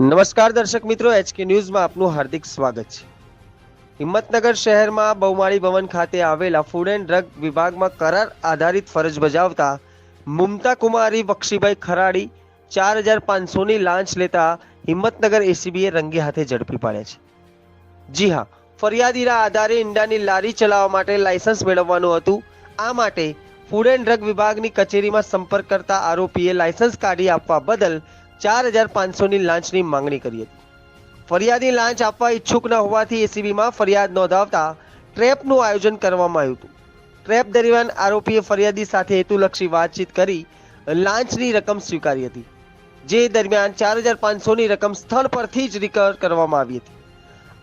નમસ્કાર દર્શક મિત્રો એચકે ન્યૂઝમાં આપનું હાર્દિક સ્વાગત છે. હિંમતનગર શહેરમાં બહુમાળી ભવન ખાતે આવેલા ફૂડ એન્ડ ડ્રગ વિભાગમાં કરાર આધારિત ફરજ બજાવતા મુમતા કુમારી બક્ષીભાઈ ખરાડી ચાર હજાર પાંચસોની લાંચ લેતા હિંમતનગર એસીબીએ રંગે હાથે ઝડપી પાડ્યા છે. જી હા ફરિયાદીના આધારે ઈંડાની લારી ચલાવવા માટે લાયસન્સ મેળવવાનું હતું. આ માટે ફૂડ એન્ડ ડ્રગ વિભાગની કચેરીમાં સંપર્ક કરતા આરોપીએ લાયસન્સ કાઢી આપવા બદલ ચાર હજાર પાંચસોની લાંચની માંગણી કરી હતી. ફરિયાદી લાંચ આપવા ઈચ્છુક ન હોવાથી એસીબીમાં ફરિયાદ નોંધાવતા ટ્રેપનું આયોજન કરવામાં આવ્યું હતું. ટ્રેપ દરમિયાન આરોપીએ ફરિયાદી સાથે હેતુલક્ષી વાતચીત કરી લાંચની રકમ સ્વીકારી હતી, જે દરમિયાન ચાર હજાર પાંચસોની રકમ સ્થળ પરથી જ રિકવર કરવામાં આવી હતી.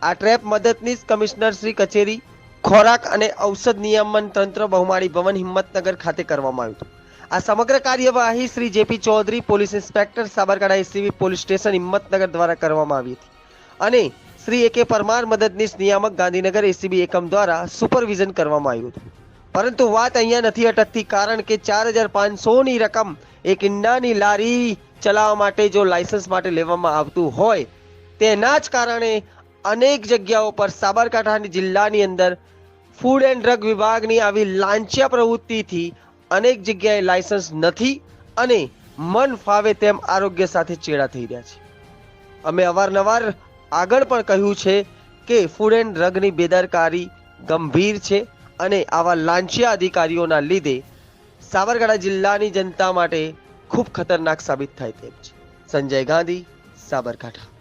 આ ટ્રેપ મદદનીશ કમિશનર શ્રી કચેરી, ખોરાક અને ઔષધ નિયમન તંત્ર બહુમાળી ભવન હિંમતનગર ખાતે કરવામાં આવ્યું હતું. આ સમગ્ર કાર્યવાહી Shri JP Chaudhary, police inspector, Sabarkantha ACB police station, Himmatnagar દ્વારા કરવામાં આવી હતી. અને શ્રી એ કે પરમાર મદદનીશ નિયામક ગાંધીનગર એસીબી એકમ દ્વારા સુપરવિઝન કરવામાં આવ્યું હતું. પરંતુ વાત અહીંયા નથી અટકતી, કારણ કે ચાર હજાર પાંચસોની રકમ એક ઈંડાની લારી ચલાવવા માટે જો લાયસન્સ માટે લેવામાં આવતું હોય, તેના જ કારણે અનેક જગ્યાઓ પર સાબરકાંઠાની જિલ્લાની અંદર ફૂડ એન્ડ ડ્રગ વિભાગની આવી લાંચિયા પ્રવૃત્તિથી અનેક જગ્યાએ લાયસન્સ નથી અને મન ફાવે તેમ આરોગ્ય સાથે ચેડા થઈ રહ્યા છે. અમે અવારનવાર આગળ પણ કહ્યું છે કે ફૂડ એન્ડ ડ્રગની બેદરકારી ગંભીર છે અને આવા લાંચિયા અધિકારીઓના લીધે સાબરકાંઠા જિલ્લાની જનતા માટે ખૂબ ખતરનાક સાબિત થાય તેમ છે. સંજય ગાંધી, સાબરકાંઠા.